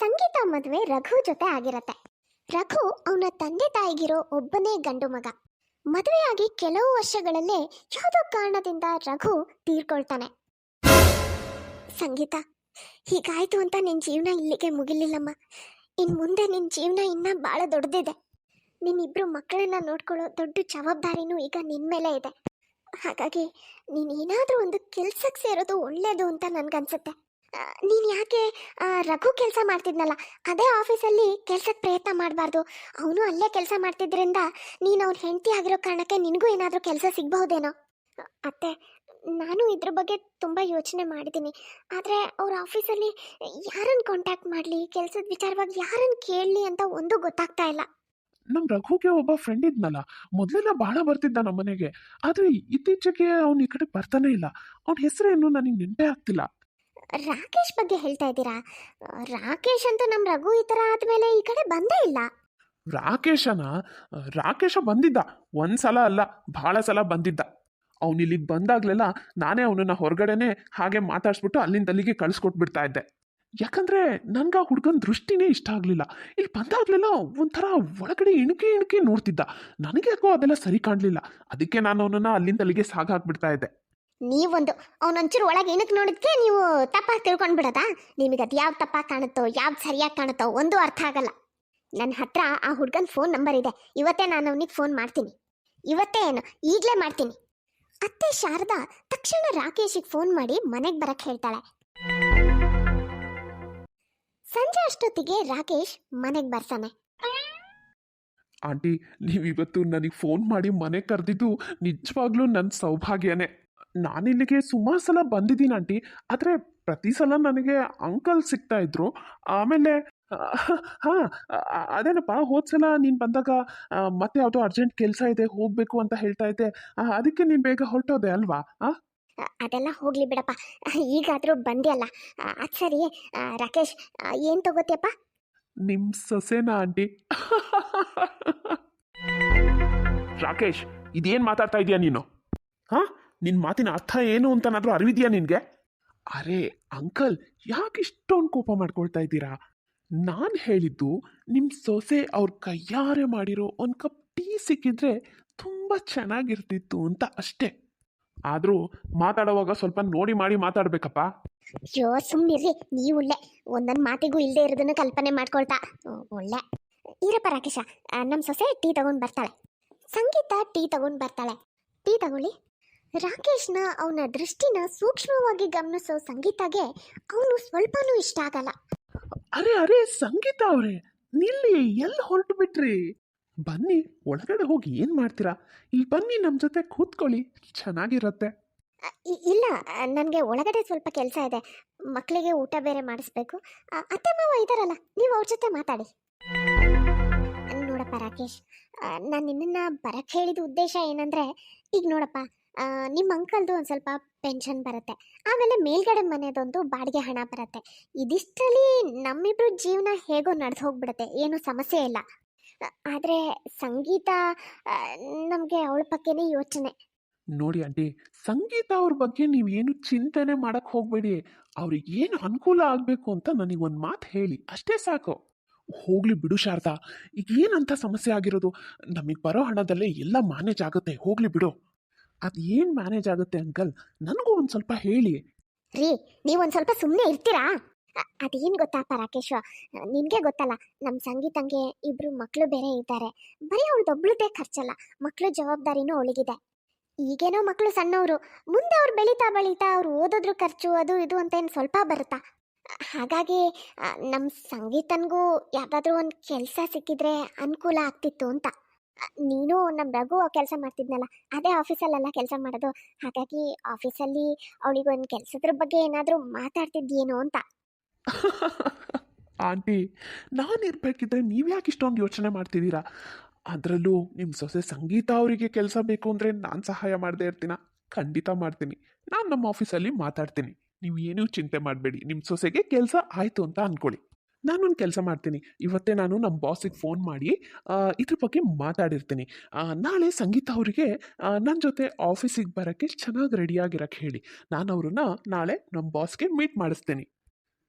ಸಂಗೀತ ಮದುವೆ ರಘು ಜೊತೆ ಆಗಿರತ್ತೆ. ರಘು ಅವನ ತಂದೆ ತಾಯಿಗಿರೋ ಒಬ್ಬನೇ ಗಂಡು ಮಗ. ಮದುವೆಯಾಗಿ ಕೆಲವು ವರ್ಷಗಳಲ್ಲೇ ಯಾವುದೋ ಕಾರಣದಿಂದ ರಘು ತೀರ್ಕೊಳ್ತಾನೆ. ಸಂಗೀತ, ಹೀಗಾಯ್ತು ಅಂತ ನಿನ್ ಜೀವನ ಇಲ್ಲಿಗೆ ಮುಗಿಲಿಲ್ಲಮ್ಮ. ಇನ್ನು ಮುಂದೆ ನಿನ್ನ ಜೀವನ ಇನ್ನೂ ಭಾಳ ದೊಡ್ಡದಿದೆ. ನಿನ್ನಿಬ್ರು ಮಕ್ಕಳನ್ನ ನೋಡ್ಕೊಳ್ಳೋ ದೊಡ್ಡ ಜವಾಬ್ದಾರಿನೂ ಈಗ ನಿನ್ನ ಮೇಲೆ ಇದೆ. ಹಾಗಾಗಿ ನೀನ್ ಏನಾದ್ರೂ ಒಂದು ಕೆಲ್ಸಕ್ಕೆ ಸೇರೋದು ಒಳ್ಳೇದು ಅಂತ ನನ್ಗನ್ಸುತ್ತೆ. ನೀನು ಯಾಕೆ ರಘು ಕೆಲಸ ಮಾಡ್ತಿದ್ನಲ್ಲ, ಅದೇ ಆಫೀಸಲ್ಲಿ ಕೆಲ್ಸಕ್ಕೆ ಪ್ರಯತ್ನ ಮಾಡಬಾರ್ದು. ಅವನು ಅಲ್ಲೇ ಕೆಲಸ ಮಾಡ್ತಿದ್ರಿಂದ ನೀನು ಅವ್ನ ಹೆಂಡತಿ ಆಗಿರೋ ಕಾರಣಕ್ಕೆ ನಿನಗೂ ಏನಾದರೂ ಕೆಲಸ ಸಿಗಬಹುದೇನೋ? ಅತ್ತೆ, ನಾನು ಇದ್ರ ಬಗ್ಗೆ ತುಂಬ ಯೋಚನೆ ಮಾಡಿದ್ದೀನಿ. ಆದರೆ ಅವ್ರ ಆಫೀಸಲ್ಲಿ ಯಾರನ್ನು ಕಾಂಟ್ಯಾಕ್ಟ್ ಮಾಡಲಿ, ಕೆಲಸದ ವಿಚಾರವಾಗಿ ಯಾರನ್ನು ಕೇಳಲಿ ಅಂತ ಒಂದು ಗೊತ್ತಾಗ್ತಾ ಇಲ್ಲ. ನಮ್ಮ ರಘುಗೆ ಒಬ್ಬ ಫ್ರೆಂಡ್ ಇದ್ನಲ್ಲ, ಮೊದಲೆಲ್ಲ ಬಹಳ ಬರ್ತಿದ್ದ ನಮ್ಮ ಮನೆಗೆ ಆದ್ರೆ ಇತ್ತೀಚೆಗೆ ಅವ್ನು ಈ ಕಡೆ ಬರ್ತಾನೆ ಇಲ್ಲ. ಅವನ ಹೆಸರೇನು ನನಗೆ ನೆನಪೇ ಆಗ್ತಿಲ್ಲ. ರಾಕೇಶ್ ಬಗ್ಗೆ ಹೇಳ್ತಾ ಇದ್ದೀರಾ? ರಾಕೇಶ್ ಅಂತ ನಮ್ಮ ರಘು ಈ ಥರ ಆದಮೇಲೆ ಈ ಕಡೆ ಬಂದೇ ಇಲ್ಲ. ರಾಕೇಶನ? ರಾಕೇಶ ಬಂದಿದ್ದ. ಒಂದ್ಸಲ ಅಲ್ಲ ಬಹಳ ಸಲ ಬಂದಿದ್ದ. ಅವ್ನ ಇಲ್ಲಿಗೆ ಬಂದಾಗ್ಲೆಲ್ಲ ನಾನೇ ಅವನನ್ನ ಹೊರಗಡೆನೆ ಹಾಗೆ ಮಾತಾಡ್ಸ್ಬಿಟ್ಟು ಅಲ್ಲಿಂದ ಅಲ್ಲಿಗೆ ಕಳಿಸ್ಕೊಟ್ಬಿಡ್ತಾ ಇದ್ದೆ. ಯಾಕಂದ್ರೆ ನನಗೆ ಆ ಹುಡುಗನ ದೃಷ್ಟಿನೇ ಇಷ್ಟ ಆಗಲಿಲ್ಲ. ಇಲ್ಲಿ ಬಂದಾಗ್ಲೆಲ್ಲ ಒಂಥರ ಒಳಗಡೆ ಇಣುಕಿ ಇಣುಕಿ ನೋಡ್ತಿದ್ದ. ನನಗೆ ಯಾಕೋ ಅದೆಲ್ಲ ಸರಿ ಕಾಣಲಿಲ್ಲ. ಅದಕ್ಕೆ ನಾನು ಅವನನ್ನ ಅಲ್ಲಿಂದ ಅಲ್ಲಿಗೆ ಸಾಗಾಕ್ಬಿಡ್ತಾ ಇದ್ದೆ. ನೀವೊಂದು ಅವನೊಂಚೂರು ಒಳಗೆ ಏನಕ್ಕೆ ನೋಡಿದ್ಕೆ ನೀವು ತಪ್ಪಾಗಿ ತಿಳ್ಕೊಂಡು ಬಿಡೋದಾ ನಿಮಗೆ ಅದು ಯಾವ ತಪ್ಪಾಗಿ ಕಾಣುತ್ತೋ ಯಾವ್ದು ಸರಿಯಾಗಿ ಕಾಣುತ್ತೋ ಒಂದು ಅರ್ಥ ಆಗಲ್ಲ. ನನ್ನ ಹತ್ರ ಆ ಹುಡ್ಗನ ಫೋನ್ ನಂಬರ್ ಇದೆ. ಇವತ್ತೇ ನಾನು ಅವನಿಗೆ ಫೋನ್ ಮಾಡ್ತೀನಿ. ಇವತ್ತೇ ಏನು, ಈಗಲೇ ಮಾಡ್ತೀನಿ. ಅತ್ತೆ ಶಾರದಾ ತಕ್ಷಣ ರಾಕೇಶಿಗೆ ಫೋನ್ ಮಾಡಿ ಮನೆಗೆ ಬರಕ್ಕೆ ಹೇಳ್ತಾಳೆ. ಸಂಜೆ ಅಷ್ಟೊತ್ತಿಗೆ ರಾಕೇಶ್ ಮನೆಗೆ ಬರ್ತಾನೆ ಆಂಟಿ, ನೀವಿವತ್ತು ನನಗೆ ಫೋನ್ ಮಾಡಿ ಮನೆ ಕರೆದಿದ್ದು ನಿಜವಾಗ್ಲೂ ನನ್ನ ಸೌಭಾಗ್ಯನೇ. ನಾನಿಲ್ಲಿಗೆ ಸುಮಾರು ಸಲ ಬಂದಿದ್ದೀನಿ ಆಂಟಿ. ಆದರೆ ಪ್ರತಿ ಸಲ ನನಗೆ ಅಂಕಲ್ ಸಿಗ್ತಾ ಇದ್ರು. ಆಮೇಲೆ ಹಾಂ ಅದೇನಪ್ಪ ಹೋದ ಸಲ ನೀನು ಬಂದಾಗ ಮತ್ತೆ ಯಾವುದೋ ಅರ್ಜೆಂಟ್ ಕೆಲಸ ಇದೆ ಹೋಗಬೇಕು ಅಂತ ಹೇಳ್ತಾ ಇದ್ದೆ. ಅದಕ್ಕೆ ನೀನು ಬೇಗ ಹೊರಟೋದೆ ಅಲ್ವಾ? ಆ? ಅ, ಅದೆಲ್ಲ ಹೋಗ್ಲಿ ಬಿಡಪ್ಪ. ಈಗಾದರೂ ಬಂದೆ ಅಲ್ಲ ಅದ್ ಸರಿ. ರಾಕೇಶ್ ಏನು ತಗೋತಿಯಪ್ಪ? ನಿಮ್ಮ ಸೊಸೆನಾ ಆಂಟಿ? ರಾಕೇಶ್ ಇದೇನು ಮಾತಾಡ್ತಾ ಇದೀಯ ನೀನು? ಹಾ ನಿನ್ನ ಮಾತಿನ ಅರ್ಥ ಏನು ಅಂತನಾದ್ರೂ ಅರಿವಿದೆಯಾ ನಿನಗೆ? ಅರೆ, ಅಂಕಲ್ ಯಾಕೆ ಇಷ್ಟೊಂದು ಕೋಪ ಮಾಡ್ಕೊಳ್ತಾ ಇದ್ದೀರಾ? ನಾನು ಹೇಳಿದ್ದು ನಿಮ್ಮ ಸೊಸೆ ಅವ್ರ ಕೈಯಾರೆ ಮಾಡಿರೋ ಒಂದು ಕಪ್ ಟೀ ಸಿಕ್ಕಿದ್ರೆ ತುಂಬ ಚೆನ್ನಾಗಿರ್ತಿತ್ತು ಅಂತ ಅಷ್ಟೇ. ಆದರೂ ಮಾತಾಡುವಾಗ ಸ್ವಲ್ಪ ನೋಡಿ ಮಾಡಿ ಮಾತಾಡ್ಬೇಕಪ್ಪ. ಅಯ್ಯೋ ಸುಮ್ಮನಿರ್ರಿ ನೀವು ಒಳ್ಳೆ. ಒಂದೊಂದು ಮಾತಿಗೂ ಇಲ್ಲದೆ ಇರೋದನ್ನ ಕಲ್ಪನೆ ಮಾಡ್ಕೊಳ್ತಾ. ಒಳ್ಳೆ. ಇರಪ್ಪ ರಾಕೇಶ ನಮ್ಮ ಸೊಸೆ ಟೀ ತಗೊಂಡು ಬರ್ತಾಳೆ. ಸಂಗೀತ ಟೀ ತಗೊಂಡು ಬರ್ತಾಳೆ. ಟೀ ತಗೊಳ್ಳಿ. ರಾಕೇಶ್ನ ಅವನ ದೃಷ್ಟಿನ ಸೂಕ್ಷ್ಮವಾಗಿ ಗಮನಿಸೋ ಸಂಗೀತಗೆ ಅವನು ಸ್ವಲ್ಪನೂ ಇಷ್ಟ ಆಗಲ್ಲ. ಅರೆ ಅರೆ ಸಂಗೀತ ಅವ್ರೆ ನಿಲ್ಲಿ ಎಲ್ಲಿ ಹೊರಟು ಬಿಟ್ರಿ ಬನ್ನಿ ಒಳಗಡೆ ಹೋಗಿ ಏನ್ ಮಾಡ್ತೀರಾ? ಇಲ್ಲಿ ಬನ್ನಿ ನಮ್ಮ ಜೊತೆ ಕೂತ್ಕೊಳ್ಳಿ ಚೆನ್ನಾಗಿರತ್ತೆ. ಅ, ಇ- ಇಲ್ಲ ನನಗೆ ಒಳಗಡೆ ಸ್ವಲ್ಪ ಕೆಲಸ ಇದೆ. ಮಕ್ಕಳಿಗೆ ಊಟ ಬೇರೆ ಮಾಡಿಸ್ಬೇಕು. ಅ, ಅತ್ತೆ ಮಾವ ಇದಾರಲ್ಲ ನೀವು ಅವ್ರ ಜೊತೆ ಮಾತಾಡಿ. ನೋಡಪ್ಪ ರಾಕೇಶ್ ನಾನು ನಿನ್ನನ್ನು ಬರಕ್ಕೆ ಹೇಳಿದ ಉದ್ದೇಶ ಏನಂದರೆ ಈಗ ನೋಡಪ್ಪ ನಿಮ್ಮ ಅಂಕಲ್ದು ಒಂದು ಸ್ವಲ್ಪ ಪೆನ್ಷನ್ ಬರುತ್ತೆ. ಆಮೇಲೆ ಮೇಲ್ಗಡೆ ಮನೆಯದೊಂದು ಬಾಡಿಗೆ ಹಣ ಬರುತ್ತೆ. ಇದಿಷ್ಟರಲ್ಲಿ ನಮ್ಮಿಬ್ರು ಜೀವನ ಹೇಗೋ ನಡೆದು ಹೋಗ್ಬಿಡುತ್ತೆ. ಏನು ಸಮಸ್ಯೆ ಇಲ್ಲ. ಆದರೆ ಸಂಗೀತ ನಮಗೆ ಅವಳ ಬಗ್ಗೆನೇ ಯೋಚನೆ. ನೋಡಿ ಆಂಟಿ, ಸಂಗೀತ ಅವ್ರ ಬಗ್ಗೆ ನೀವೇನು ಚಿಂತನೆ ಮಾಡಕ್ ಹೋಗಬೇಡಿ. ಅವ್ರಿಗೆ ಏನು ಅನುಕೂಲ ಆಗಬೇಕು ಅಂತ ನನಗೆ ಒಂದು ಮಾತು ಹೇಳಿ. ಅಷ್ಟೇ ಸಾಕು. ಹೋಗ್ಲಿ ಬಿಡು ಶಾರದಾ. ಈಗ ಏನಂತ ಸಮಸ್ಯೆ ಆಗಿರೋದು? ನಮಗೆ ಬರೋ ಹಣದಲ್ಲೇ ಎಲ್ಲ ಮ್ಯಾನೇಜ್ ಆಗುತ್ತೆ. ಹೋಗ್ಲಿ ಬಿಡು. ಅದು ಏನು ಮ್ಯಾನೇಜ್ ಆಗುತ್ತೆ ಅಂಕಲ್ ನನಗೂ ಒಂದು ಸ್ವಲ್ಪ ಹೇಳಿ. ರೀ ನೀವೊಂದು ಸ್ವಲ್ಪ ಸುಮ್ಮನೆ ಇರ್ತೀರಾ? ಅದೇನು ಅದೇನ್ ಗೊತ್ತಾಪ ರಾಕೇಶ್ ನಿನ್ಗೆ ಗೊತ್ತಲ್ಲ ನಮ್ಮ ಸಂಗೀತಂಗೆ ಇಬ್ರು ಮಕ್ಕಳು ಬೇರೆ ಇದ್ದಾರೆ. ಬರೀ ಅವಳದೊಬ್ಳದೇ ಖರ್ಚಲ್ಲ ಮಕ್ಕಳು ಜವಾಬ್ದಾರಿನೂ ಅವಳಿಗಿದೆ. ಈಗೇನೋ ಮಕ್ಕಳು ಸಣ್ಣವರು, ಮುಂದೆ ಅವ್ರು ಬೆಳೀತಾ ಬೆಳೀತಾ ಅವ್ರು ಓದೋದ್ರ ಖರ್ಚು, ಅದು ಇದು ಅಂತ ಏನು ಸ್ವಲ್ಪ ಬರುತ್ತಾ? ಹಾಗಾಗಿ ನಮ್ಮ ಸಂಗೀತನಿಗೂ ಯಾವುದಾದ್ರೂ ಒಂದು ಕೆಲಸ ಸಿಕ್ಕಿದ್ರೆ ಅನುಕೂಲ ಆಗ್ತಿತ್ತು ಅಂತ. ನೀನು ನಮ್ಮ ರಘು ಕೆಲಸ ಮಾಡ್ತಿದ್ನಲ್ಲ, ಅದೇ ಆಫೀಸಲ್ಲೆಲ್ಲ ಕೆಲಸ ಮಾಡೋದು. ಹಾಗಾಗಿ ಆಫೀಸಲ್ಲಿ ಅವಳಿಗೊಂದು ಕೆಲಸದ್ರ ಬಗ್ಗೆ ಏನಾದರೂ ಮಾತಾಡ್ತಿದ್ಯೇನೋ ಅಂತ. ಆಂಟಿ, ನಾನು ಇರ್ಬೇಕಿದ್ರೆ ನೀವು ಯಾಕೆ ಇಷ್ಟೊಂದು ಯೋಚನೆ ಮಾಡ್ತಿದ್ದೀರಾ ಅದರಲ್ಲೂ ನಿಮ್ಮ ಸೊಸೆ ಸಂಗೀತ ಅವರಿಗೆ ಕೆಲಸ ಬೇಕು ಅಂದರೆ ನಾನು ಸಹಾಯ ಮಾಡದೇ ಇರ್ತೀನ? ಖಂಡಿತ ಮಾಡ್ತೀನಿ. ನಾನು ನಮ್ಮ ಆಫೀಸಲ್ಲಿ ಮಾತಾಡ್ತೀನಿ. ನೀವು ಏನೂ ಚಿಂತೆ ಮಾಡಬೇಡಿ. ನಿಮ್ಮ ಸೊಸೆಗೆ ಕೆಲಸ ಆಯಿತು ಅಂತ ಅಂದ್ಕೊಳ್ಳಿ ನಾನೊಂದು ಕೆಲಸ ಮಾಡ್ತೀನಿ. ಇವತ್ತೇ ನಾನು ನಮ್ಮ ಬಾಸಿಗೆ ಫೋನ್ ಮಾಡಿ ಇದ್ರ ಬಗ್ಗೆ ಮಾತಾಡಿರ್ತೀನಿ. ನಾಳೆ ಸಂಗೀತ ಅವರಿಗೆ ನನ್ನ ಜೊತೆ ಆಫೀಸಿಗೆ ಬರೋಕ್ಕೆ ಚೆನ್ನಾಗಿ ರೆಡಿಯಾಗಿರೋಕ್ಕೆ ಹೇಳಿ. ನಾನು ಅವ್ರನ್ನ ನಾಳೆ ನಮ್ಮ ಬಾಸ್ಗೆ ಮೀಟ್ ಮಾಡಿಸ್ತೀನಿ.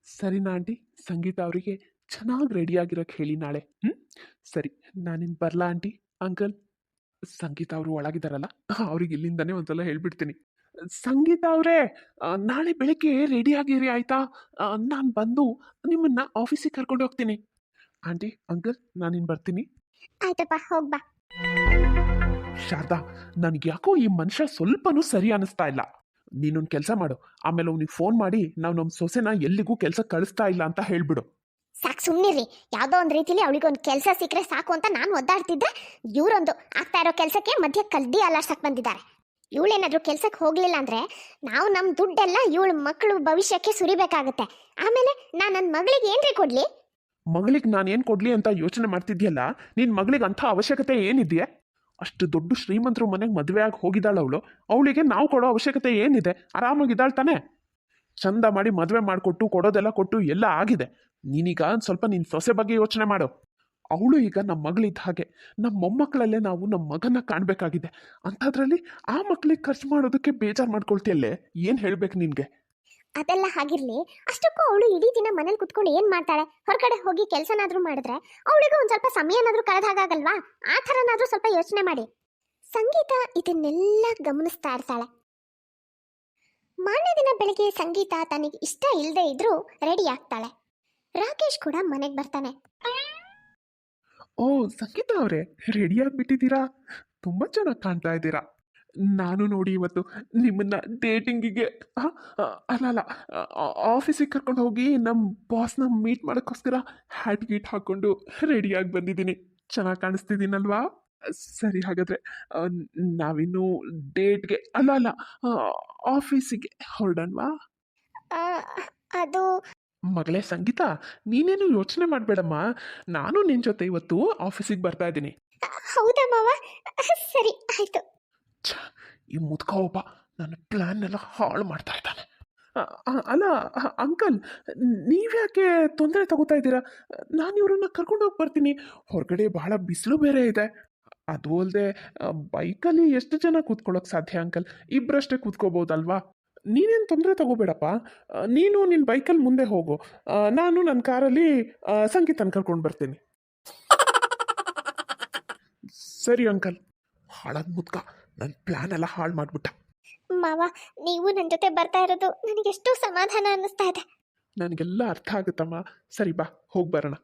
ಸರಿನಾ ಆಂಟಿ ಸಂಗೀತ ಅವರಿಗೆ ಚೆನ್ನಾಗಿ ರೆಡಿಯಾಗಿರೋಕ್ಕೆ ಹೇಳಿ ನಾಳೆ. ಹ್ಞೂ ಸರಿ ನಾನಿನ್ ಬರಲಾ ಆಂಟಿ? ಅಂಕಲ್, ಸಂಗೀತ ಅವರು ಒಳಗಿದಾರಲ್ಲ, ಅವ್ರಿಗೆ ಇಲ್ಲಿಂದನೇ ಒಂದ್ಸಲ ಹೇಳ್ಬಿಡ್ತೀನಿ. ಸಂಗೀತ ಅವರೇ ನಾಳೆ ಬೆಳಗ್ಗೆ ರೆಡಿಯಾಗಿರಿ ಆಯ್ತಾ? ನಾನು ಬಂದು ನಿಮ್ಮನ್ನ ಆಫೀಸಿಗೆ ಕರ್ಕೊಂಡು ಹೋಗ್ತೀನಿ. ಆಂಟಿ ಅಂಕಲ್ ನಾನಿನ್ ಬರ್ತೀನಿ. ಆಯ್ತಪ್ಪ ಹೋಗ್ಬಾ ಶಾರದಾ ನನಗೆ ಯಾಕೋ ಈ ಮನುಷ್ಯ ಸ್ವಲ್ಪನೂ ಸರಿ ಅನಿಸ್ತಾ ಇಲ್ಲ. ನೀನೊಂದು ಕೆಲಸ ಮಾಡು. ಆಮೇಲೆ ಅವ್ನಿಗೆ ಫೋನ್ ಮಾಡಿ ನಾವು ನಮ್ಮ ಸೊಸೆನ ಎಲ್ಲಿಗೂ ಕೆಲಸ ಕಳಿಸ್ತಾ ಇಲ್ಲ ಅಂತ ಹೇಳ್ಬಿಡು. ಸಾಕು ಸುಮ್ಮನಿರಿ ಯಾವುದೋ ಒಂದು ರೀತಿಲಿ ಅವಳಿಗೊಂದು ಕೆಲಸ ಸಿಕ್ಕರೆ ಸಾಕು ಅಂತ ನಾನು ಒದ್ದಾಡ್ತಿದ್ದೆ. ಇವರೊಂದು ಆಗ್ತಾ ಇರೋ ಕೆಲಸಕ್ಕೆ ಮಧ್ಯೆ ಕಲ್ದಿ ಅಲಾಡ್ಸಕ್ ಬಂದಿದ್ದಾರೆ. ಇವಳೇನಾದ್ರೂ ಕೆಲ್ಸಕ್ಕೆ ಹೋಗ್ಲಿಲ್ಲ ಅಂದ್ರೆ ನಾವು ನಮ್ಮ ದುಡ್ಡೆಲ್ಲ ಇವಳ ಮಕ್ಕಳು ಭವಿಷ್ಯಕ್ಕೆ ಸುರಿಬೇಕಾಗತ್ತೆ. ಆಮೇಲೆ ನಾನು ನನ್ನ ಮಗಳಿಗೆ ಏನ್ರಿ ಕೊಡ್ಲಿ? ಮಗಳಿಗೆ ನಾನು ಏನು ಕೊಡ್ಲಿ ಅಂತ ಯೋಚನೆ ಮಾಡ್ತಿದ್ಯಲ್ಲ ನಿನ್ನ ಮಗಳಿಗೆ ಅಂಥ ಅವಶ್ಯಕತೆ ಏನಿದೆಯಾ? ಅಷ್ಟು ದೊಡ್ಡ ಶ್ರೀಮಂತರು ಮನೆಗೆ ಮದುವೆ ಆಗಿ ಹೋಗಿದ್ದಾಳೆ ಅವಳು, ಅವಳಿಗೆ ನಾವು ಕೊಡೋ ಅವಶ್ಯಕತೆ ಏನಿದೆ? ಆರಾಮಾಗಿದ್ದಾಳೆ ತಾನೆ? ಚಂದ ಮಾಡಿ ಮದುವೆ ಮಾಡಿಕೊಟ್ಟು, ಕೊಡೋದೆಲ್ಲ ಕೊಟ್ಟು ಎಲ್ಲ ಆಗಿದೆ. ನೀನೀಗ ಸ್ವಲ್ಪ ನಿನ್ನ ಸೊಸೆ ಬಗ್ಗೆ ಯೋಚನೆ ಮಾಡು. ಅವಳು ಈಗ ನಮ್ಮ ಮಗಳಿದ್ದ ಹಾಗೆ ನಮ್ಮ ಮೊಮ್ಮಕ್ಕಳಲ್ಲೇ ನಾವು ನಮ್ಮ ಮಗನ ಕಾಣಬೇಕಾಗಿದೆ. ಅಂಥದ್ರಲ್ಲಿ ಆ ಮಕ್ಕಳಿಗೆ ಖರ್ಚು ಮಾಡೋದಕ್ಕೆ ಬೇಜಾರು ಮಾಡ್ಕೊಳ್ತಿಯಲ್ಲೇ ಏನು ಹೇಳಬೇಕು ನಿನಗೆ? ಅದೆಲ್ಲ ಹಾಗಿರ್ಲಿ. ಅಷ್ಟಕ್ಕೂ ಅವಳು ಇಡೀ ದಿನ ಮನೇಲಿ ಕುತ್ಕೊಂಡು ಏನ್ ಮಾಡ್ತಾಳೆ? ಹೊರಗಡೆ ಹೋಗಿ ಕೆಲಸನಾದ್ರೂ ಮಾಡಿದ್ರೆ ಅವಳಿಗೆ ಒಂದ್ ಸ್ವಲ್ಪ ಸಮಯನಾದ್ರೂ ಕಳೆದ ಹಾಗಾಗಲ್ವಾ? ಆ ಥರನಾದ್ರೂ ಸ್ವಲ್ಪ ಯೋಚನೆ ಮಾಡಿ. ಸಂಗೀತ ಇದನ್ನೆಲ್ಲ ಗಮನಿಸ್ತಾ ಇರ್ತಾಳೆ. ಮಾರನೇ ದಿನ ಬೆಳಿಗ್ಗೆ ಸಂಗೀತ ತನಗೆ ಇಷ್ಟ ಇಲ್ಲದೆ ಇದ್ರೂ ರೆಡಿ ಆಗ್ತಾಳೆ. ರಾಕೇಶ್ ಕೂಡ ಮನೆಗೆ ಬರ್ತಾನೆ. ಓ, ಸಂಗೀತ ಅವರೇ ರೆಡಿಯಾಗಿ ಆಗಿಬಿಟ್ಟಿದ್ದೀರಾ? ತುಂಬ ಚೆನ್ನಾಗಿ ಕಾಣ್ತಾ ಇದ್ದೀರಾ. ನಾನು ನೋಡಿ ಇವತ್ತು ನಿಮ್ಮನ್ನ ಡೇಟಿಂಗಿಗೆ ಅಲ್ಲ ಅಲ್ಲ ಆಫೀಸಿಗೆ ಕರ್ಕೊಂಡು ಹೋಗಿ ನಮ್ಮ ಬಾಸ್ನ ಮೀಟ್ ಮಾಡೋಕ್ಕೋಸ್ಕರ ಹ್ಯಾಟ್ ಗೀಟ್ ಹಾಕ್ಕೊಂಡು ರೆಡಿಯಾಗಿ ಬಂದಿದ್ದೀನಿ. ಚೆನ್ನಾಗಿ ಕಾಣಿಸ್ತಿದ್ದೀನಲ್ವಾ? ಸರಿ, ಹಾಗಾದರೆ ನಾವಿನ್ನು ಡೇಟ್ಗೆ ಅಲ್ಲ ಅಲ್ಲ ಆಫೀಸಿಗೆ ಹೊರಡೋಣವಾ? ಅದು ಮಗಳೇ ಸಂಗೀತ ನೀನೇನು ಯೋಚನೆ ಮಾಡಬೇಡಮ್ಮ. ನಾನು ನಿನ್ನ ಜೊತೆ ಇವತ್ತು ಆಫೀಸಿಗೆ ಬರ್ತಾ ಇದ್ದೀನಿ. ಹೌದಾ ಮಾವ? ಸರಿ ಆಯ್ತು. ಛ, ಈ ಮುದ್ಕ ಒಬ್ಬ ನನ್ನ ಪ್ಲ್ಯಾನ್ ಎಲ್ಲ ಹಾಳು ಮಾಡ್ತಾ ಇದ್ದಾನೆ. ಅಲ್ಲ ಅಂಕಲ್ ನೀವ್ಯಾಕೆ ತೊಂದರೆ ತಗೋತಾ ಇದ್ದೀರಾ? ನಾನು ಇವರನ್ನ ಕರ್ಕೊಂಡು ಹೋಗಿ ಬರ್ತೀನಿ. ಹೊರಗಡೆ ಬಹಳ ಬಿಸಿಲು ಬೇರೆ ಇದೆ. ಅದು ಅಲ್ಲದೆ ಬೈಕಲ್ಲಿ ಎಷ್ಟು ಜನ ಕೂತ್ಕೊಳ್ಳೋಕೆ ಸಾಧ್ಯ ಅಂಕಲ್? ಇಬ್ಬರಷ್ಟೇ ಕೂತ್ಕೋಬೋದಲ್ವಾ? ನೀನೇನು ತೊಂದರೆ ತಗೋಬೇಡಪ್ಪ. ನೀನು ನಿನ್ನ ಬೈಕಲ್ಲಿ ಮುಂದೆ ಹೋಗು. ನಾನು ನನ್ನ ಕಾರಲ್ಲಿ ಸಂಗೀತನ ಕರ್ಕೊಂಡು ಬರ್ತೀನಿ. ಸರಿ ಅಂಕಲ್. ಹಾಳಾದ ಮುದ್ಕ. ನನ್ನ ಪ್ಲಾನ್ ಎಲ್ಲ ಹಾಳು ಮಾಡಿಬಿಟ್ಟ. ಮಾವ ನೀವು ನನ್ನ ಜೊತೆ ಬರ್ತಾ ಇರೋದು ನನಗೆ ಎಷ್ಟು ಸಮಾಧಾನ ಅನ್ನಿಸ್ತಾ ಇದೆ. ನನಗೆಲ್ಲ ಅರ್ಥ ಆಗುತ್ತಮ್ಮ. ಸರಿ ಬಾ ಹೋಗಿ ಬರೋಣ.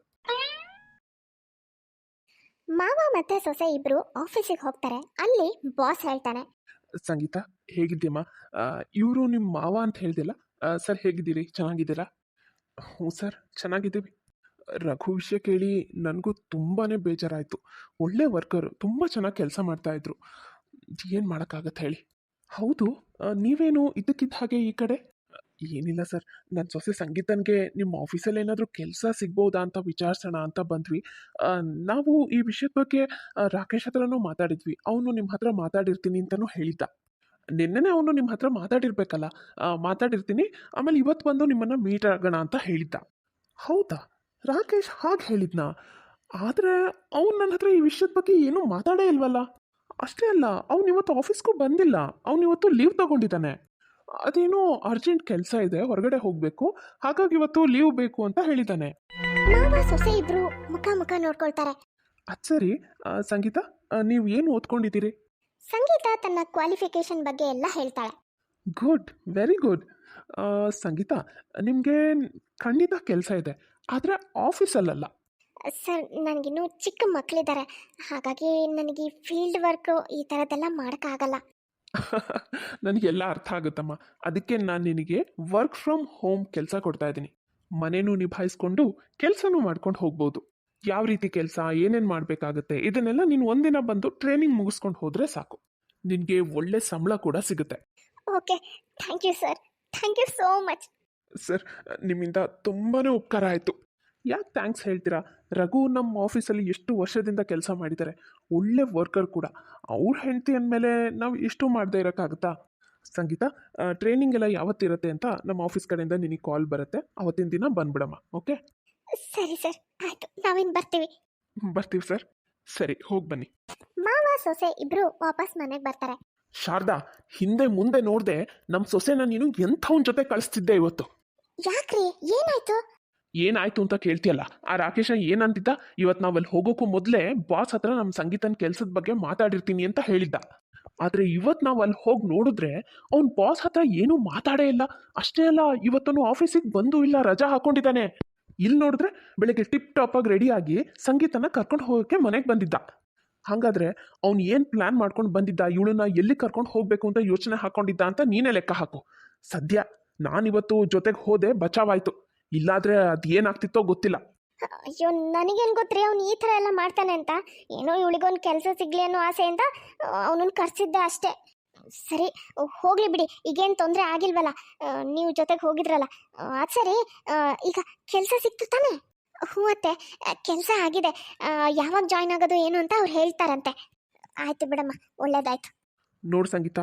ಮಾವ ಮತ್ತೆ ಸೊಸೆ ಇಬ್ರು ಆಫೀಸಿಗೆ ಹೋಗ್ತಾರೆ. ಅಲ್ಲಿ ಬಾಸ್ ಹೇಳ್ತಾನೆ ಸಂಗೀತ ಹೇಗಿದ್ದೀಮ್ಮ ಇವರು ನಿಮ್ಮ ಮಾವ ಅಂತ ಹೇಳ್ದಿಲ್ಲ? ಸರ್ ಹೇಗಿದ್ದೀರಿ? ಚೆನ್ನಾಗಿದ್ದೀರಾ? ಹ್ಞೂ ಸರ್, ಚೆನ್ನಾಗಿದ್ದೀವಿ. ರಘು ವಿಷಯ ಕೇಳಿ ನನಗೂ ತುಂಬಾ ಬೇಜಾರಾಯಿತು. ಒಳ್ಳೆ ವರ್ಕರು, ತುಂಬ ಚೆನ್ನಾಗಿ ಕೆಲಸ ಮಾಡ್ತಾಯಿದ್ರು ಏನು ಮಾಡೋಕ್ಕಾಗತ್ತೆ ಹೇಳಿ? ಹೌದು ನೀವೇನು ಇದ್ದಕ್ಕಿದ್ದ ಹಾಗೆ ಈ ಕಡೆ? ಏನಿಲ್ಲ ಸರ್. ನನ್ನ ಸೊಸೆ ಸಂಗೀತನಿಗೆ ನಿಮ್ಮ ಆಫೀಸಲ್ಲಿ ಏನಾದರೂ ಕೆಲಸ ಸಿಗ್ಬೋದಾ ಅಂತ ವಿಚಾರಿಸೋಣ ಅಂತ ಬಂದ್ವಿ. ನಾವು ಈ ವಿಷಯದ ಬಗ್ಗೆ ರಾಕೇಶ್ ಹತ್ರನೂ ಮಾತಾಡಿದ್ವಿ. ಅವನು ನಿಮ್ಮ ಹತ್ರ ಮಾತಾಡಿರ್ತೀನಿ ಅಂತಲೂ ಹೇಳಿದ್ದ. ನಿನ್ನೆನೇ ಅವನು ನಿಮ್ಮ ಹತ್ರ ಮಾತಾಡಿರ್ಬೇಕಲ್ಲ ಮಾತಾಡಿರ್ತೀನಿ. ಆಮೇಲೆ ಇವತ್ತು ಬಂದು ನಿಮ್ಮನ್ನು ಮೀಟ್ ಆಗೋಣ ಅಂತ ಹೇಳಿದ್ದ. ಹೌದಾ? ರಾಕೇಶ್ ಹಾಗೆ ಹೇಳಿದ್ನಾ? ಆದರೆ ಅವನು ನನ್ನ ಹತ್ರ ಈ ವಿಷಯದ ಬಗ್ಗೆ ಏನೂ ಮಾತಾಡೇ ಇಲ್ವಲ್ಲ? ಅಷ್ಟೇ ಅಲ್ಲ, ಅವ್ನು ಇವತ್ತು ಆಫೀಸ್ಗೂ ಬಂದಿಲ್ಲ. ಅವ್ನು ಇವತ್ತು ಲೀವ್ ತಗೊಂಡಿದ್ದಾನೆ. ಅದೇನೋ ಅರ್ಜೆಂಟ್ ಕೆಲಸ ಇದೆ ಹೊರಗಡೆ ಹೋಗಬೇಕು. ಹಾಗಾಗಿ ಇವತ್ತು ಲೀವ್ ಬೇಕು ಅಂತ ಹೇಳಿದ್ದಾನೆ ಮಾವ ಸೊಸೆ ಇಬ್ರು ಮುಖ ಮುಖ ನೋಡ್ಕೊಳ್ತಾರೆ. ಅದು ಸರಿ. ಆ, ಸಂಗೀತ ನೀವು ಏನು ಓದ್ಕೊಂಡಿದ್ದೀರಿ? ಸಂಗೀತ ತನ್ನ ಕ್ವಾಲಿಫಿಕೇಶನ್ ಬಗ್ಗೆ ಎಲ್ಲ ಹೇಳ್ತಾಳೆ. Good very good. ಸಂಗೀತ ನಿಮಗೆ ಖಂಡಿತ ಕೆಲಸ ಇದೆ ಆದರೆ ಆಫೀಸಲ್ಲಲ್ಲ? ಸರ್ ನನಗಿನ್ನೂ ಚಿಕ್ಕ ಮಕ್ಕಳಿದ್ದಾರೆ ಹಾಗಾಗಿ ನನಗೆ ಫೀಲ್ಡ್ ವರ್ಕ್ ಈ ಥರದ್ದೆಲ್ಲ ಮಾಡೋಕ್ಕಾಗಲ್ಲ. ನನಗೆಲ್ಲ ಅರ್ಥ ಆಗುತ್ತಮ್ಮ. ಅದಕ್ಕೆ ನಾನು ನಿನಗೆ ವರ್ಕ್ ಫ್ರಮ್ ಹೋಮ್ ಕೆಲಸ ಕೊಡ್ತಾ ಇದ್ದೀನಿ. ಮನೆನೂ ನಿಭಾಯಿಸ್ಕೊಂಡು ಕೆಲಸನೂ ಮಾಡ್ಕೊಂಡು ಹೋಗ್ಬೋದು. ಯಾವ ರೀತಿ ಕೆಲಸ ಏನೇನು ಮಾಡಬೇಕಾಗುತ್ತೆ ಇದನ್ನೆಲ್ಲ ನೀನು ಒಂದಿನ ಬಂದು ಟ್ರೈನಿಂಗ್ ಮುಗಿಸ್ಕೊಂಡು ಹೋದರೆ ಸಾಕು. ನಿನಗೆ ಒಳ್ಳೆ ಸಂಬಳ ಕೂಡ ಸಿಗುತ್ತೆ. Okay thank you sir thank you so much sir ನಿಮ್ಮಿಂದ ತುಂಬಾ ಉಪಕಾರ ಆಯಿತು. ಯಾಕೆ ಥ್ಯಾಂಕ್ಸ್ ಹೇಳ್ತೀರಾ? ರಘು ನಮ್ಮ ಆಫೀಸಲ್ಲಿ ಎಷ್ಟು ವರ್ಷದಿಂದ ಕೆಲಸ ಮಾಡಿದ್ದಾರೆ. ಒಳ್ಳೆ ವರ್ಕರ್ ಕೂಡ. ಅವ್ರ ಹೆಂಡತಿ ಅಂದಮೇಲೆ ನಾವು ಇಷ್ಟು ಮಾಡದೇ ಇರೋಕ್ಕಾಗುತ್ತಾ? ಸಂಗೀತ ಟ್ರೈನಿಂಗ್ ಎಲ್ಲ ಯಾವತ್ತಿರುತ್ತೆ ಅಂತ ನಮ್ಮ ಆಫೀಸ್ ಕಡೆಯಿಂದ ನಿನಗೆ ಕಾಲ್ ಬರುತ್ತೆ. ಅವತ್ತಿನ ದಿನ ಬಂದ್ಬಿಡಮ್ಮ ಓಕೆ ಸರಿ ಸರ್ ಆಯಿತು. ನಾವಿನ್ ಬರ್ತೀವಿ. ಬರ್ತೀವಿ ಸರ್. ಸರಿ ಹೋಗಿ ಬನ್ನಿ. ಮಾವ ಸೊಸೆ ಇಬ್ರು ವಾಪಸ್ ಮನೆಗೆ ಬರ್ತಾರೆ. ಶಾರದಾ ಹಿಂದೆ ಮುಂದೆ ನೋಡ್ದೆ ನಮ್ಮ ಸೊಸೆನ ನೀನು ಎಂಥವ್ನ ಜೊತೆ ಕಳಿಸ್ತಿದ್ದೆ ಇವತ್ತು? ಯಾಕ್ರಿ? ಏನಾಯ್ತು? ಏನಾಯ್ತು ಅಂತ ಕೇಳ್ತಿಯಲ್ಲ. ಆ ರಾಕೇಶ ಏನಂತಿದ್ದ? ಇವತ್ತು ನಾವಲ್ಲಿ ಹೋಗೋಕ್ಕೂ ಮೊದಲೇ ಬಾಸ್ ಹತ್ರ ನಮ್ಮ ಸಂಗೀತನ ಕೆಲಸದ ಬಗ್ಗೆ ಮಾತಾಡಿರ್ತೀನಿ ಅಂತ ಹೇಳಿದ್ದ. ಆದರೆ ಇವತ್ತು ನಾವು ಅಲ್ಲಿ ಹೋಗಿ ನೋಡಿದ್ರೆ ಅವ್ನ ಬಾಸ್ ಹತ್ರ ಏನೂ ಮಾತಾಡೇ ಇಲ್ಲ. ಅಷ್ಟೇ ಅಲ್ಲ, ಇವತ್ತನು ಆಫೀಸಿಗೆ ಬಂದು ಇಲ್ಲ, ರಜಾ ಹಾಕೊಂಡಿದ್ದಾನೆ. ಇಲ್ಲಿ ನೋಡಿದ್ರೆ ಬೆಳಗ್ಗೆ ಟಿಪ್ ಟಾಪ್ ಆಗಿ ರೆಡಿಯಾಗಿ ಸಂಗೀತನ ಕರ್ಕೊಂಡು ಹೋಗೋಕ್ಕೆ ಮನೆಗೆ ಬಂದಿದ್ದ. ಹಾಗಾದ್ರೆ ಅವ್ನು ಏನು ಪ್ಲಾನ್ ಮಾಡ್ಕೊಂಡು ಬಂದಿದ್ದ? ಇವಳನ್ನ ಎಲ್ಲಿ ಕರ್ಕೊಂಡು ಹೋಗಬೇಕು ಅಂತ ಯೋಚನೆ ಹಾಕೊಂಡಿದ್ದ ಅಂತ ನೀನೇ ಲೆಕ್ಕ ಹಾಕು. ಸದ್ಯ ನಾನಿವತ್ತು ಜೊತೆಗೆ ಹೋದೆ ಬಚಾವಾಯ್ತು ಇಲ್ಲಾದ್ರೆ ಅದು ಏನಾಗ್ತಿತ್ತೋ ಗೊತ್ತಿಲ್ಲ. ಅಯ್ಯೋ ನನಗೇನು ಗೊತ್ತ್ರಿ? ಅವ್ನು ಈ ಥರ ಎಲ್ಲ ಮಾಡ್ತಾನೆ ಅಂತ. ಏನೋ ಇವಳಿಗೊಂದು ಕೆಲಸ ಸಿಗ್ಲಿ ಅನ್ನೋ ಆಸೆಯಿಂದ ಅವನನ್ನು ಕರ್ಸಿದ್ದೆ ಅಷ್ಟೇ. ಸರಿ ಹೋಗ್ಲಿ ಬಿಡಿ. ಈಗೇನು ತೊಂದರೆ ಆಗಿಲ್ವಲ್ಲ? ನೀವು ಜೊತೆಗೆ ಹೋಗಿದ್ರಲ್ಲ. ಅದು ಸರಿ. ಈಗ ಕೆಲಸ ಸಿಕ್ತು ತಾನೆ? ಹ್ಞೂ ಅತ್ತೆ. ಕೆಲಸ ಆಗಿದೆ. ಯಾವಾಗ ಜಾಯ್ನ್ ಆಗೋದು ಏನು ಅಂತ ಅವ್ರು ಹೇಳ್ತಾರಂತೆ. ಆಯ್ತು ಬಿಡಮ್ಮ ಒಳ್ಳೇದಾಯ್ತು. ನೋಡು ಸಂಗೀತ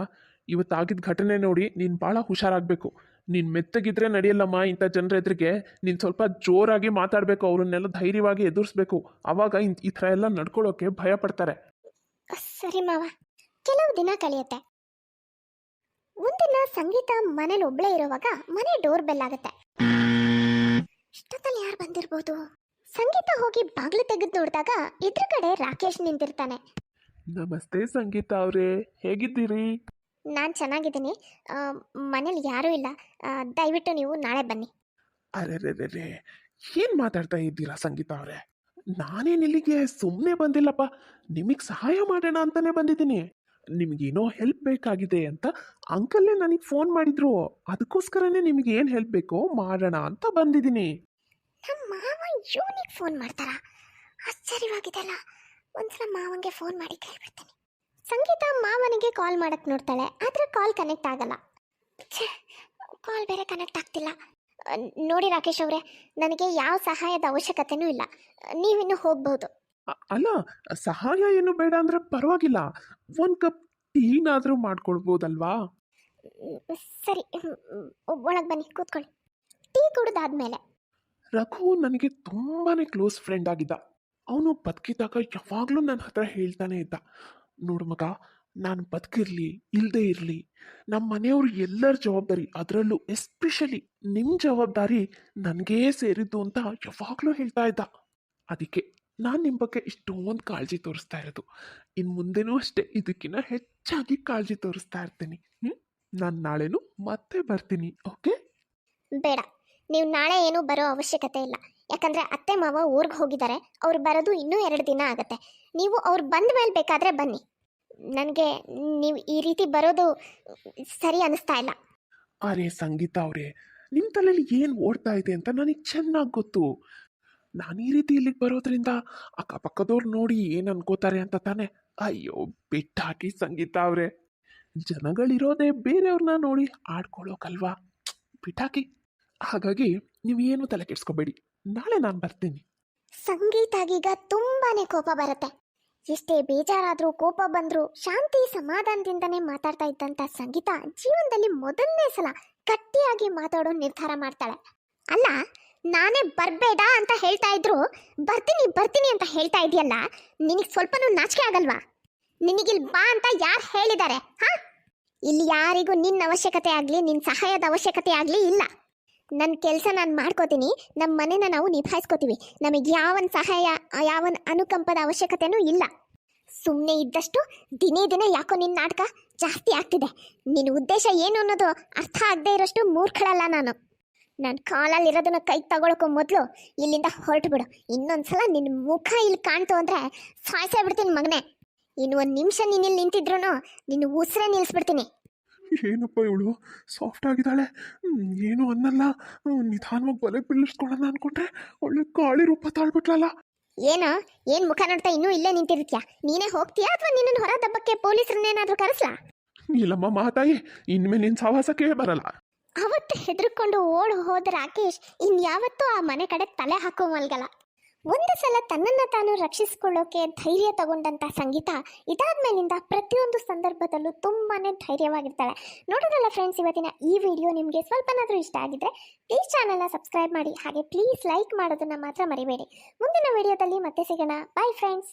ಇವತ್ತಾಗಿದ್ದ ಘಟನೆ ನೋಡಿ ನೀನು ಭಾಳ ಹುಷಾರಾಗಬೇಕು. ನೀನು ಮೆತ್ತಗಿದ್ರೆ ನಡೆಯಲ್ಲಮ್ಮ ಇಂಥ ಜನರ ಎದುರಿಗೆ. ನೀನು ಸ್ವಲ್ಪ ಜೋರಾಗಿ ಮಾತಾಡಬೇಕು ಅವ್ರನ್ನೆಲ್ಲ ಧೈರ್ಯವಾಗಿ ಎದುರಿಸ್ಬೇಕು. ಅವಾಗ ಈ ಥರ ಎಲ್ಲ ನಡ್ಕೊಳ್ಳೋಕೆ ಭಯ ಪಡ್ತಾರೆ. ಸರಿ ಮಾವ. ಕೆಲವು ದಿನ ಕಳೆಯುತ್ತೆ. ಒಂದಿನ ಸಂಗೀತ ಮನೇಲಿ ಒಬ್ಳೇ ಇರುವಾಗ ಮನೆ ಡೋರ್ ಬೆಲ್ ಆಗುತ್ತೆ. ಇಷ್ಟೊತ್ತಲ್ಲಿ ಯಾರು ಬಂದಿರ್ಬೋದು? ಸಂಗೀತ ಹೋಗಿ ಬಾಗ್ಲು ತೆಗೆದು ನೋಡಿದಾಗ ಎದುರುಗಡೆ ರಾಕೇಶ್ ನಿಂತಿರ್ತಾನೆ. ನಮಸ್ತೆ ಸಂಗೀತ ಅವರೇ ಹೇಗಿದ್ದೀರಿ? ನಾನು ಚೆನ್ನಾಗಿದ್ದೀನಿ. ಮನೇಲಿ ಯಾರೂ ಇಲ್ಲ. ದಯವಿಟ್ಟು ನೀವು ನಾಳೆ ಬನ್ನಿ. ಅರೆ ರೇ ಏನು ಮಾತಾಡ್ತಾ ಇದ್ದೀರಾ ಸಂಗೀತ ಅವರೇ? ನಾನೇನು ಇಲ್ಲಿಗೆ ಸುಮ್ಮನೆ ಬಂದಿಲ್ಲಪ್ಪ. ನಿಮಗೆ ಸಹಾಯ ಮಾಡೋಣ ಅಂತಾನೆ ಬಂದಿದ್ದೀನಿ. ನಿಮಗೇನೋ ಹೆಲ್ಪ್ ಬೇಕಾಗಿದೆ ಅಂತ ಅಂಕಲ್ಲೇ ನನಗೆ ಫೋನ್ ಮಾಡಿದ್ರು. ಅದಕ್ಕೋಸ್ಕರನೇ ನಿಮಗೆ ಏನು ಹೆಲ್ಪ್ ಬೇಕೋ ಮಾಡೋಣ ಅಂತ ಬಂದಿದ್ದೀನಿ. ನಮ್ಮ ಮಾವ ಇವನಿಗೆ ಫೋನ್ ಮಾಡ್ತಾರಾ? ಆಶ್ಚರ್ಯವಾಗಿದೆಲ್ಲ ಒಂದ್ಸಲ ಮಾವಂಗೆ ಫೋನ್ ಮಾಡಿ ಕೇಳ್ಬಿಡ್ತೀನಿ. ಸಂಗೀತ ಮಾವನಿಗೆ ಕಾಲ್ ಮಾಡಕ್ ನೋಡ್ತಾಳೆ ಆದ್ರೆ ಕಾಲ್ ಕನೆಕ್ಟ್ ಆಗಲ್ಲ. ಕಾಲ್ ಬೇರೆ ಕನೆಕ್ಟ್ ಆಗ್ತಿಲ್ಲ. ನೋಡಿ ರಾಕೇಶ್ ಅವರೇ ನನಗೆ ಯಾವ ಸಹಾಯದ ಅವಶ್ಯಕತೆನೂ ಇಲ್ಲ. ನೀವಿನ್ನು ಹೋಗ್ಬೋದು. ಅ- ಅಲ್ಲ ಸಹಾಯ ಏನು ಬೇಡ ಅಂದ್ರೆ ಪರವಾಗಿಲ್ಲ. ಒಂದು ಕಪ್ ಟೀನಾದರೂ ಮಾಡ್ಕೊಳ್ಬೋದಲ್ವಾ? ಮ್, ಸರಿ ಒಳಗೆ ಬನ್ನಿ ಕೂತ್ಕೊಳ್ಳಿ. ಟೀ ಕುಡ್ದಾದ್ಮೇಲೆ. ರಘು ನನಗೆ ತುಂಬಾ ಕ್ಲೋಸ್ ಫ್ರೆಂಡ್ ಆಗಿದ್ದ. ಅವನು ಬದುಕಿದಾಗ ಯಾವಾಗಲೂ ನನ್ನ ಹತ್ರ ಹೇಳ್ತಾನೆ ಇದ್ದ. ನೋಡು ಮಗ ನಾನು ಬದುಕಿರಲಿ ಇಲ್ಲದೆ ಇರಲಿ ನಮ್ಮ ಮನೆಯವರು ಎಲ್ಲರ ಜವಾಬ್ದಾರಿ, ಅದರಲ್ಲೂ ಎಸ್ಪೆಷಲಿ ನಿಮ್ಮ ಜವಾಬ್ದಾರಿ ನನಗೇ ಸೇರಿದ್ದು ಅಂತ ಯಾವಾಗಲೂ ಹೇಳ್ತಾ ಇದ್ದ. ಅದಕ್ಕೆ ನಾನು ನಿಮ್ಮ ಬಗ್ಗೆ ಇಷ್ಟೊಂದು ಕಾಳಜಿ ತೋರಿಸ್ತಾ ಇರೋದು. ಇನ್ನು ಮುಂದೆನೂ ಅಷ್ಟೇ ಇದಕ್ಕಿಂತ ಹೆಚ್ಚಾಗಿ ಕಾಳಜಿ ತೋರಿಸ್ತಾ ಇರ್ತೀನಿ. ಹ್ಞೂ ನಾನು ನಾಳೆನೂ ಮತ್ತೆ ಬರ್ತೀನಿ, ಓಕೆ? ಬೇಡ. ನೀವು ನಾಳೆ ಏನೂ ಬರೋ ಅವಶ್ಯಕತೆ ಇಲ್ಲ. ಯಾಕಂದ್ರೆ ಅತ್ತೆ ಮಾವ ಊರಿಗೆ ಹೋಗಿದ್ದಾರೆ ಅವ್ರು ಬರೋದು ಇನ್ನೂ ಎರಡು ದಿನ ಆಗುತ್ತೆ. ನೀವು ಅವ್ರು ಬಂದ ಮೇಲೆ ಬೇಕಾದ್ರೆ ಬನ್ನಿ. ನನಗೆ ನೀವು ಈ ರೀತಿ ಬರೋದು ಸರಿ ಅನಿಸ್ತಾ ಇಲ್ಲ. ಅರೆ ಸಂಗೀತ ಅವರೇ ನಿಮ್ಮ ತಲೆಯಲ್ಲಿ ಏನು ಓಡ್ತಾ ಇದೆ ಅಂತ ನನಗೆ ಚೆನ್ನಾಗಿ ಗೊತ್ತು. ನಾನು ಈ ರೀತಿ ಇಲ್ಲಿಗೆ ಬರೋದ್ರಿಂದ ಅಕ್ಕಪಕ್ಕದವ್ರು ನೋಡಿ ಏನು ಅನ್ಕೋತಾರೆ ಅಂತ ತಾನೆ. ಅಯ್ಯೋ, ಬಿಟ್ಟಾಕಿ ಸಂಗೀತ ಅವರೇ. ಜನಗಳಿರೋದೇ ಬೇರೆಯವ್ರನ್ನ ನೋಡಿ ಆಡ್ಕೊಳ್ಳೋಕಲ್ವಾ ಬಿಟ್ಟಾಕಿ. ಹಾಗಾಗಿ ನೀವು ಏನು ತಲೆ ಕೆಡ್ಸ್ಕೊಬೇಡಿ. ನಾಳೆ ನಾನು ಬರ್ತೀನಿ. ಸಂಗೀತಾಗೀಗ ತುಂಬಾನೇ ಕೋಪ ಬರುತ್ತೆ. ಎಷ್ಟೇ ಬೇಜಾರಾದ್ರೂ ಕೋಪ ಬಂದ್ರು ಶಾಂತಿ ಸಮಾಧಾನದಿಂದನೇ ಮಾತಾಡ್ತಾ ಇದ್ದಂತ ಸಂಗೀತ ಜೀವನದಲ್ಲಿ ಮೊದಲನೇ ಸಲ ಗಟ್ಟಿಯಾಗಿ ಮಾತಾಡೋ ನಿರ್ಧಾರ ಮಾಡ್ತಾಳೆ. ಅಲ್ಲ, ನಾನೇ ಬರ್ಬೇಡ ಅಂತ ಹೇಳ್ತಾ ಇದ್ರು ಬರ್ತೀನಿ ಬರ್ತೀನಿ ಅಂತ ಹೇಳ್ತಾ ಇದೆಯಲ್ಲ, ನಿನಗೆ ಸ್ವಲ್ಪನೂ ನಾಚಿಕೆ ಆಗಲ್ವಾ? ನಿನಗಿಲ್ ಬಾ ಅಂತ ಯಾರು ಹೇಳಿದ್ದಾರೆ ಹಾ? ಇಲ್ಲಿ ಯಾರಿಗೂ ನಿನ್ನ ಅವಶ್ಯಕತೆ ಆಗಲಿ ನಿನ್ನ ಸಹಾಯದ ಅವಶ್ಯಕತೆ ಆಗಲಿ ಇಲ್ಲ. ನನ್ನ ಕೆಲಸ ನಾನು ಮಾಡ್ಕೋತೀನಿ ನಮ್ಮ ಮನೆನ ನಾವು ನಿಭಾಯಿಸ್ಕೋತೀವಿ. ನಮಗೆ ಯಾವನ್ ಸಹಾಯ, ಯಾವನ್ ಅನುಕಂಪದ ಅವಶ್ಯಕತೆನೂ ಇಲ್ಲ. ಸುಮ್ಮನೆ ಇದ್ದಷ್ಟು ದಿನೇ ದಿನೇ ಯಾಕೋ ನಿನ್ನ ನಾಟಕ ಜಾಸ್ತಿ ಆಗ್ತಿದೆ. ನಿನ್ನ ಉದ್ದೇಶ ಏನು ಅನ್ನೋದು ಅರ್ಥ ಆಗದೆ ಇರೋಷ್ಟು ಮೂರ್ಖಳಲ್ಲ ನಾನು. ನನ್ನ ಕಾಲಲ್ಲಿ ಇರೋದನ್ನ ಕೈ ತಗೊಳಕ್ಕೂ ಮೊದಲು ಇಲ್ಲಿಂದ ಹೊರಟು ಬಿಡು. ಇನ್ನೊಂದ್ಸಲ ನಿನ್ನ ಮುಖ ಇಲ್ಲಿ ಕಾಣ್ತು ಅಂದರೆ ಸಾಯಿಸೇ ಬಿಡ್ತೀನಿ ಮಗನೇ. ಇನ್ನು ಒಂದು ನಿಮಿಷ ನೀನು ಇಲ್ಲಿ ನಿಂತಿದ್ರು ನಿನ್ನ ಉಸಿರೇ ನಿಲ್ಲಿಸ್ಬಿಡ್ತೀನಿ ಏನಪ್ಪ ಇವಳು? ಸಾಫ್ಟ್ ಆಗಿದ್ದಾಳೆ. ಏನೂ ಅನ್ನಲ್ಲ. ನಿಧಾನವಾಗಿ ಬಲೆ ಬೀಳಿಸ್ಕೊಳ್ಳೋಣ ಅನ್ಕೊಂಡ್ರೆ ಒಳ್ಳೆ ಕಾಳಿ ರೂಪ ತಾಳ್ಬಿಟ್ಲಲ್ಲ. ಏನ? ಏನ್ ಮುಖ ನೋಡ್ತಾ ಇನ್ನೂ ಇಲ್ಲೇ ನಿಂತಿರ್ತೀಯ? ನೀನೇ ಹೋಗ್ತೀಯಾ ಅಥವಾ ನಿನ್ನ ಹೊರ ದಬ್ಬಕ್ಕೆ ಪೊಲೀಸರನ್ನೇನಾದ್ರೂ ಕರೆಸ್ಲಾ? ಇಲ್ಲಮ್ಮ ಮಾತಾಯಿ. ಇನ್ಮೇಲೆ ನಿನ್ ಸಾಹಸಕ್ಕೆ ಬರಲ್ಲ. ಅವತ್ತು ಹೆದರ್ಕೊಂಡು ಓಡ್ ಹೋದ ರಾಕೇಶ್ ಇನ್ಯಾವತ್ತೂ ಆ ಮನೆ ಕಡೆ ತಲೆ ಹಾಕೋ ಮಲ್ಗಲ್ಲ. ಒಂದು ಸಲ ತನ್ನನ್ನ ತಾನು ರಕ್ಷಿಸಿಕೊಳ್ಳೋಕೆ ಧೈರ್ಯ ತಗೊಂಡಂತ ಸಂಗೀತ ಇದಾದ್ಮೇಲಿಂದ ಪ್ರತಿಯೊಂದು ಸಂದರ್ಭದಲ್ಲೂ ತುಂಬಾನೇ ಧೈರ್ಯವಾಗಿರ್ತಾಳೆ. ನೋಡೋದಲ್ಲ ಫ್ರೆಂಡ್ಸ್ ಇವತ್ತಿನ ಈ ವಿಡಿಯೋ ನಿಮಗೆ ಸ್ವಲ್ಪನಾದರೂ ಇಷ್ಟ ಆಗಿದ್ರೆ ಪ್ಲೀಸ್ ಚಾನಲ್ನ ಸಬ್ಸ್ಕ್ರೈಬ್ ಮಾಡಿ, ಹಾಗೆ ಪ್ಲೀಸ್ ಲೈಕ್ ಮಾಡೋದನ್ನ ಮಾತ್ರ ಮರಿಬೇಡಿ. ಮುಂದಿನ ವಿಡಿಯೋದಲ್ಲಿ ಮತ್ತೆ ಸಿಗೋಣ. Bye friends